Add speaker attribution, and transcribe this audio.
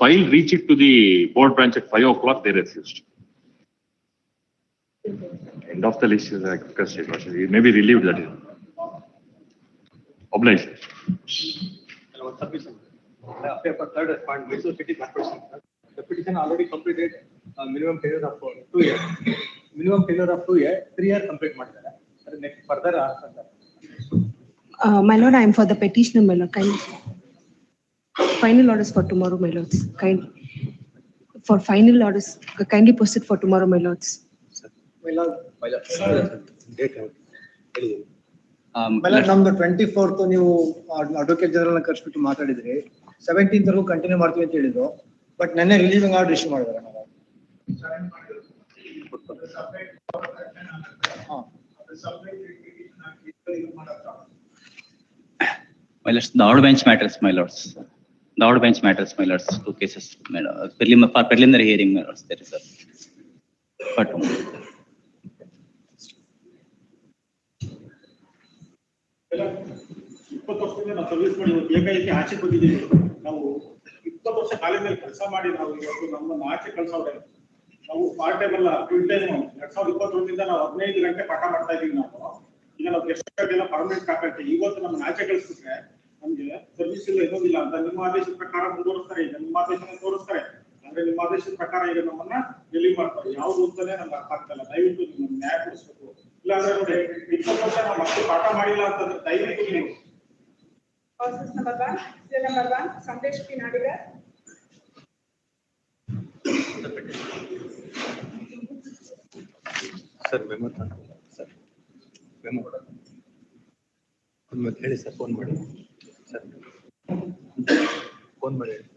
Speaker 1: file reached it to the board branch at five o'clock, they refused. End of the list is like, because it was, it may be relieved that is. Obliged.
Speaker 2: Hello, one submission. Uh, Paper third point, Mysore City Corporation. The petition already completed uh, minimum period of uh, two years. Minimum period of two years, three years complete ಮಾಡಿದ್ದಾರೆ. ಅದು next further ask ಅಂತ.
Speaker 3: Uh, my lord, I am for the petitioner, my lord, kindly. Final orders for tomorrow my lords kindly for final orders kindly post it for tomorrow my lords
Speaker 4: my lord ಮೊದಲೇ ನಮಗೆ ನೀವು advocate ಜನರಲ್ನ ಕರೆಸಿಬಿಟ್ಟು ಮಾತಾಡಿದ್ರಿ. 17 ರಂದು continue ಮಾಡ್ತೀವಿ ಅಂತ ಹೇಳಿದ್ರು. But ನೆನ್ನೆ relieving order issue ಮಾಡಿದರನ
Speaker 5: ಸರ್ ಮೈ ಲಾರ್ಡ್ಸ್ ನಾರ್ಡ್ bench matters my lords lords. Matters bench matters, my lords, two cases, my lord, prelim, for preliminary hearing, my lords, there is a. But,
Speaker 6: ನಾವು ಆಚೆ ಬಂದಿದ್ದೀವಿ ನಾವು ಇಪ್ಪತ್ತು ವರ್ಷ ಕಾಲೇಜಲ್ಲಿ ಕೆಲಸ ಮಾಡಿ ನಾವು ಇವತ್ತು ಆಚೆ ಕಳ್ಸೋರೆ ನಾವು ಪಾರ್ಟ್ ಟೈಮ್ ಅಲ್ಲ ಫುಲ್ ಟೈಮ್ ಎರಡ್ ಸಾವಿರದ ಇಪ್ಪತ್ತೊಂದರಿಂದ ನಾವು ಹದಿನೈದು ಗಂಟೆ ಪಾಠ ಮಾಡ್ತಾ ಇದೀವಿ ನಾವು. ಈಗ ನಾವು ಗೆಸ್ಟ್ ಎಲ್ಲ ಪರ್ಮನೆಂಟ್ ಹಾಕಕ್ಕೆ ಇವತ್ತು ನಮ್ಮನ್ನ ಆಚೆ ಕಳಿಸ್ಬಿಟ್ರೆ ನಮ್ಗೆ ಸರ್ವಿಸ್ ಇಲ್ಲ ಇರೋದಿಲ್ಲ ಅಂತ ನಿಮ್ಮ ಆದೇಶದ ಪ್ರಕಾರ ಮುಂದುವರಿಸ್ತಾರೆ ಈಗ ನಿಮ್ಮ ಆದೇಶನ ತೋರಿಸ್ತಾರೆ. ಅಂದ್ರೆ ನಿಮ್ಮ ಆದೇಶದ ಪ್ರಕಾರ ಈಗ ನಮ್ಮನ್ನ ರಿಲೀವ್ ಮಾಡ್ತಾರೆ. ಯಾವ್ದು ಅಂತಾನೆ ನಮ್ಗೆ ಅರ್ಥ ಆಗ್ತಲ್ಲ ದಯವಿಟ್ಟು ನೀವು ನ್ಯಾಯ ಕೊಡಿಸ್ಬೇಕು. ಇಲ್ಲಾಂದ್ರೆ ನೋಡಿ ಇಪ್ಪತ್ತು ವರ್ಷ ನಾವು ಮಕ್ಕಳು ಪಾಠ ಮಾಡಿಲ್ಲ ಅಂತಂದ್ರೆ ದಯವಿಟ್ಟು ನೀವು.
Speaker 7: Process number one, serial number one, Sandesh P. Nadiga.
Speaker 2: Sir memo sir memo ಒಂದು ಮತ್ತೆ ಹೇಳಿ ಸರ್ ಫೋನ್ ಮಾಡಿ. ಸರ್ ಫೋನ್ ಮಾಡಿ ಹೇಳಿ.